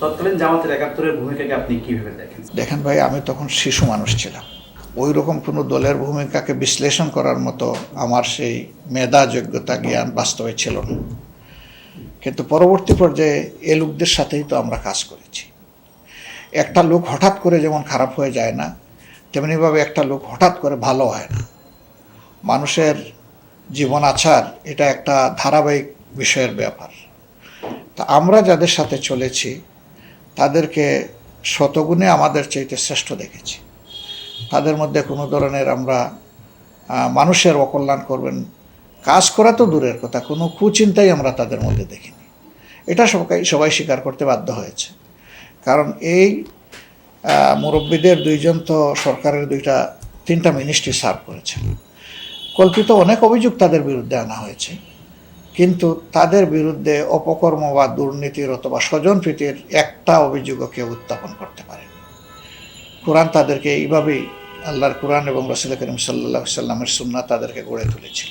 তৎকালীন জামাতের একাত্তরের ভূমিকাকে আপনি দেখেন? দেখেন ভাই, আমি তখন শিশু মানুষ ছিলাম। ওই রকম কোনো দলের ভূমিকাকে বিশ্লেষণ করার মতো আমার সেই মেধা যোগ্যতা জ্ঞান বাস্তবে ছিল না। কিন্তু পরবর্তী পর্যায়ে এ লোকদের সাথেই তো আমরা কাজ করেছি। একটা লোক হঠাৎ করে যেমন খারাপ হয়ে যায় না, তেমনিভাবে একটা লোক হঠাৎ করে ভালো হয় না। মানুষের জীবন আচার, এটা একটা ধারাবাহিক বিষয়ের ব্যাপার। তা আমরা যাদের সাথে চলেছি তাদেরকে শতগুণে আমাদের চাইতে শ্রেষ্ঠ দেখেছি। তাদের মধ্যে কোনো ধরনের আমরা মানুষের অকল্যাণ করবেন, কাজ করা তো দূরের কথা, কোনো কুচিন্তাই আমরা তাদের মধ্যে দেখিনি। এটা সবাই সবাই স্বীকার করতে বাধ্য হয়েছে। কারণ এই মুরব্বীদের দুইজন তো সরকারের দুইটা, তিনটা মিনিস্ট্রি সার্ভ করেছেন। কল্পিত অনেক অভিযোগ তাদের বিরুদ্ধে আনা হয়েছে। কিন্তু তাদের বিরুদ্ধে অপকর্ম বা দুর্নীতির অথবা স্বজনপ্রীতির একটা অভিযোগও কেউ উত্থাপন করতে পারে কোরআন তাদেরকে এইভাবেই আল্লাহর কোরআন এবং রসুল করিম সাল্লা সাল্লামের সুন্না তাদেরকে গড়ে তুলেছিল।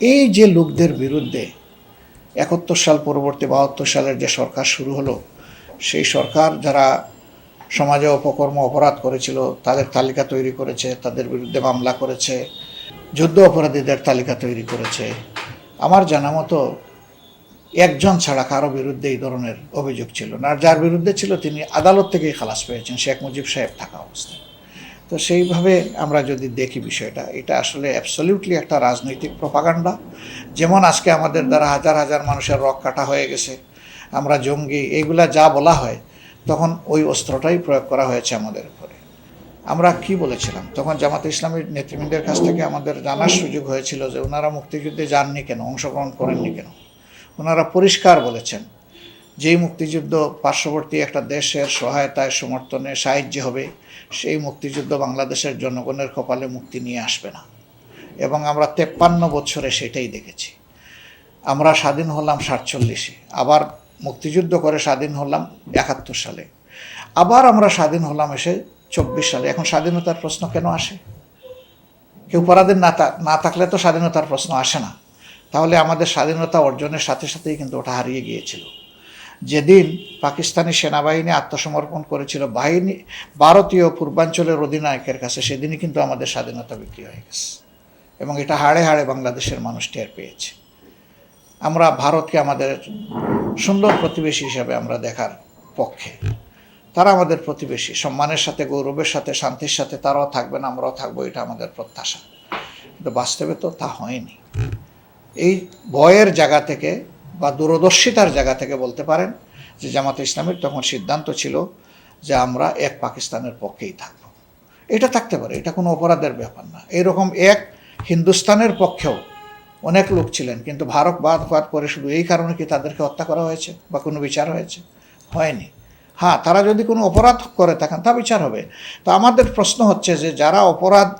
এই যে লোকদের বিরুদ্ধে একাত্তর সাল পরবর্তী বাহাত্তর সালের যে সরকার শুরু হলো, সেই সরকার যারা সমাজে অপকর্ম, অপরাধ করেছিল, তাদের তালিকা তৈরি করেছে, তাদের বিরুদ্ধে মামলা করেছে, যুদ্ধ অপরাধীদের তালিকা তৈরি করেছে আমার জানা মতো একজন ছাড়া কারও বিরুদ্ধে এই ধরনের অভিযোগ ছিল না। যার বিরুদ্ধে ছিল তিনি আদালত থেকেই খালাস পেয়েছেন, শেখ মুজিব সাহেব থাকা অবস্থায়। তো সেইভাবে আমরা যদি দেখি বিষয়টা, এটা আসলে অ্যাবসলিউটলি একটা রাজনৈতিক প্রপাগান্ডা যেমন আজকে আমাদের দ্বারা হাজার হাজার মানুষের রক কাটা হয়ে গেছে, আমরা জঙ্গি, এইগুলা যা বলা হয়, তখন ওই অস্ত্রটাই প্রয়োগ করা হয়েছে আমাদের উপরে। আমরা কি বলেছিলাম? তখন জামাতে ইসলামীর নেতৃবৃন্দের কাছ থেকে আমাদের জানার সুযোগ হয়েছিল যে ওনারা মুক্তিযুদ্ধে যাননি কেন, অংশগ্রহণ করেননি কেন? ওনারা পরিষ্কার বলেছেন, যেই মুক্তিযুদ্ধ পার্শ্ববর্তী একটা দেশের সহায়তায় সমর্থনে সাহায্য হবে, সেই মুক্তিযুদ্ধ বাংলাদেশের জনগণের কপালে মুক্তি নিয়ে আসবে না। এবং আমরা তেপ্পান্ন বছরে সেটাই দেখেছি। আমরা স্বাধীন হলাম সাতচল্লিশে, আবার মুক্তিযুদ্ধ করে স্বাধীন হলাম একাত্তর সালে। আবার আমরা স্বাধীন হলাম এসে চব্বিশ সালে। এখন স্বাধীনতার প্রশ্ন কেন আসে? কেউ পরাধীন না না থাকলে তো স্বাধীনতার প্রশ্ন আসে না। তাহলে আমাদের স্বাধীনতা অর্জনের সাথে সাথেই কিন্তু ওটা হারিয়ে গিয়েছিল। যেদিন পাকিস্তানি সেনাবাহিনী আত্মসমর্পণ করেছিল বাহিনী ভারতীয় পূর্বাঞ্চলের অধিনায়কের কাছে, সেদিনই কিন্তু আমাদের স্বাধীনতা বিক্রি হয়ে গেছে। এবং এটা হাড়ে হাড়ে বাংলাদেশের মানুষ টের পেয়েছে। আমরা ভারতকে আমাদের সুন্দর প্রতিবেশী হিসাবে আমরা দেখার পক্ষে। তারা আমাদের প্রতিবেশী। সম্মানের সাথে, গৌরবের সাথে, শান্তির সাথে তারাও থাকবেন আমরাও থাকব, এটা আমাদের প্রত্যাশা। কিন্তু বাস্তবে তো তা হয়নি। এই ভয়ের জায়গা থেকে বা দূরদর্শিতার জায়গা থেকে বলতে পারেন যে জামাতে ইসলামের তখন সিদ্ধান্ত ছিল যে আমরা এক পাকিস্তানের পক্ষেই থাকব। এটা থাকতে পারে, এটা কোনো অপরাধের ব্যাপার না। এরকম এক হিন্দুস্তানের পক্ষেও অনেক লোক ছিলেন, কিন্তু ভারত বাদ হওয়ার পরে শুধু এই কারণে কি তাদেরকে হত্যা করা হয়েছে বা কোনো বিচার হয়েছে? হয়নি। হ্যাঁ তারা যদি কোনো অপরাধ করে থাকেন, তা বিচার হবে। তো আমাদের প্রশ্ন হচ্ছে যে, যারা অপরাধ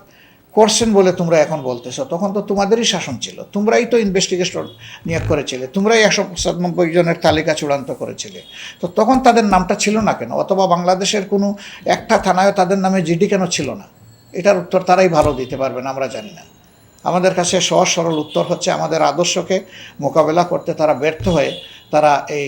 করছেন বলে তোমরা এখন বলতেছো, তখন তো তোমাদেরই শাসন ছিল। তোমরাই তো ইনভেস্টিগেশন নিয়োগ করেছিলে। তোমরাই একশো পঁচানব্বই জনের তালিকা চূড়ান্ত করেছিলে। তো তখন তাদের নামটা ছিল না কেন? অথবা বাংলাদেশের কোনো একটা থানায় তাদের নামে জিডি কেন ছিল না? এটার উত্তর তারাই ভালো দিতে পারবেন আমরা জানি না। আমাদের কাছে সহজ সরল উত্তর হচ্ছে, আমাদের আদর্শকে মোকাবেলা করতে তারা ব্যর্থ হয়ে তারা এই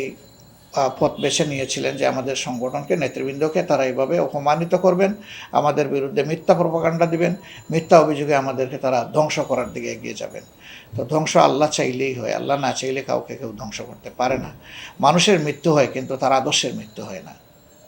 পথ বেছে নিয়েছিলেন যে আমাদের সংগঠনকে, নেতৃবৃন্দকে, তারা এইভাবে অপমানিত করবেন, আমাদের বিরুদ্ধে মিথ্যা প্রপাকাণ্ডা দিবেন, মিথ্যা অভিযোগে আমাদেরকে তারা ধ্বংস করার দিকে এগিয়ে যাবেন। তো ধ্বংস আল্লাহ চাইলেই হয়, আল্লাহ না চাইলে কাউকে কেউ ধ্বংস করতে পারে না। মানুষের মৃত্যু হয়, কিন্তু তার আদর্শের মৃত্যু হয় না।